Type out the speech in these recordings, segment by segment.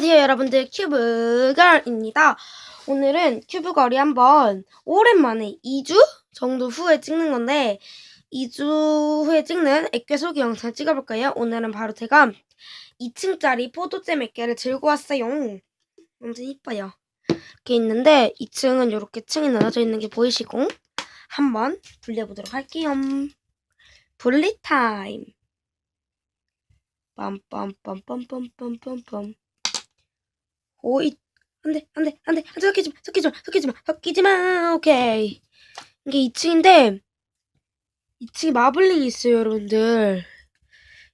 안녕하세요 여러분들. 큐브걸입니다. 오늘은 큐브걸이 한번 오랜만에 2주 정도 후에 찍는 건데 2주 후에 찍는 액괴 소개 영상 찍어볼 거예요? 오늘은 바로 제가 2층짜리 포도잼 액괴를 들고 왔어요. 완전 이뻐요. 이렇게 있는데 2층은 이렇게 층이 나눠져 있는 게 보이시고 한번 불려보도록 할게요. 분리 타임. 빰빰빰빰빰빰빰빰 오이 안돼 안돼 안돼. 안돼 섞이지 마 섞이지 마 섞이지 마 섞이지 마. 오케이. 이게 2층인데 2층에 마블링이 있어요 여러분들.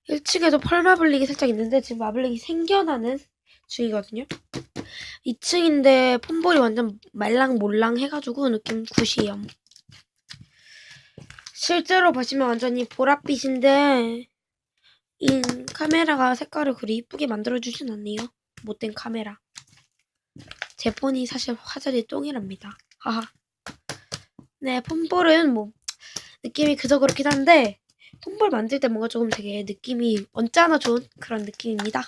1층에도 펄 마블링이 살짝 있는데 지금 마블링이 생겨나는 중이거든요. 2층인데 폼볼이 완전 말랑몰랑 해가지고 느낌 굿이에요. 실제로 보시면 완전히 보랏빛인데 이 카메라가 색깔을 그리 이쁘게 만들어주진 않네요. 못된 카메라. 제 폰이 사실 화질이 똥이랍니다. 하하. 네, 폰볼은 뭐 느낌이 그저 그렇긴 한데 폰볼 만들 때 뭔가 조금 되게 느낌이 언짢아 좋은 그런 느낌입니다.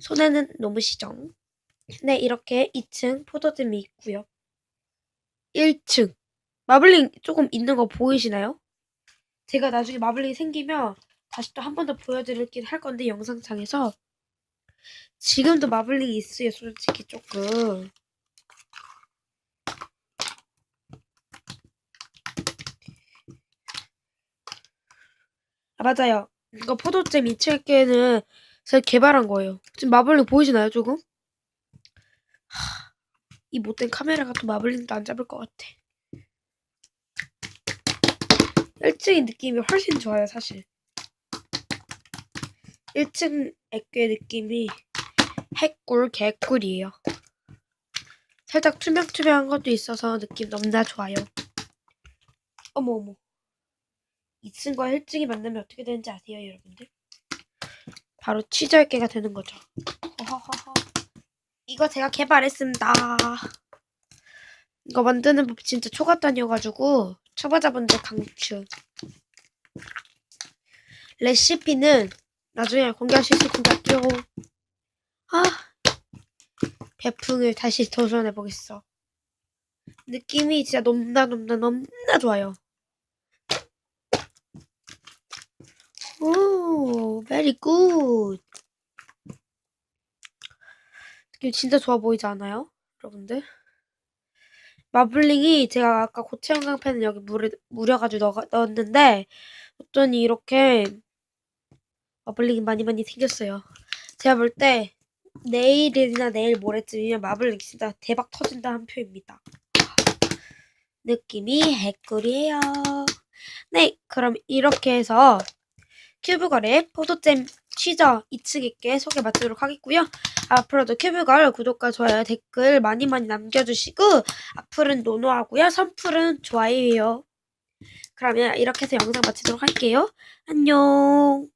손에는 놓으시죠. 네, 이렇게 2층 포도잼이 있고요. 1층 마블링 조금 있는 거 보이시나요? 제가 나중에 마블링이 생기면 다시 또 한 번 더 보여드리긴 할 건데 영상창에서 지금도 마블링이 있어요 솔직히 조금. 아 맞아요. 이거 포도잼 2층에는 제가 개발한 거예요. 지금 마블링 보이시나요 조금? 하, 이 못된 카메라가 또 마블링도 안 잡을 것 같아. 1층의 느낌이 훨씬 좋아요 사실. 1층 액괴 느낌이 핵꿀 개꿀이에요. 살짝 투명투명한 것도 있어서 느낌 너무나 좋아요. 어머 어머. 2층과 1층이 만나면 어떻게 되는지 아세요 여러분들? 바로 치즈 액괴가 되는 거죠. 허허허허. 이거 제가 개발했습니다. 이거 만드는 법 진짜 초가단이어가지고 초보자분들 강추. 레시피는 나중에 공개하실 수 공개할게요. 아, 배풍을 다시 도전해 보겠어. 느낌이 진짜 넘나 넘나 넘나 좋아요. 오, very good. 느낌 진짜 좋아 보이지 않아요? 여러분들? 마블링이 제가 아까 고체 형광펜을 여기 무려가지고 넣, 넣었는데 어쩌니 이렇게 마블링이 많이 많이 생겼어요. 제가 볼 때 내일이나 내일 모레쯤이면 마블링 진짜 대박 터진다 한 표입니다. 느낌이 핵꿀이에요. 네, 그럼 이렇게 해서 큐브걸의 포도잼 취저 2층 있게 소개 마치도록 하겠고요. 앞으로도 큐브걸 구독과 좋아요, 댓글 많이 많이 남겨주시고 앞으로는 노노하고요. 선풀은 좋아요예요. 그러면 이렇게 해서 영상 마치도록 할게요. 안녕.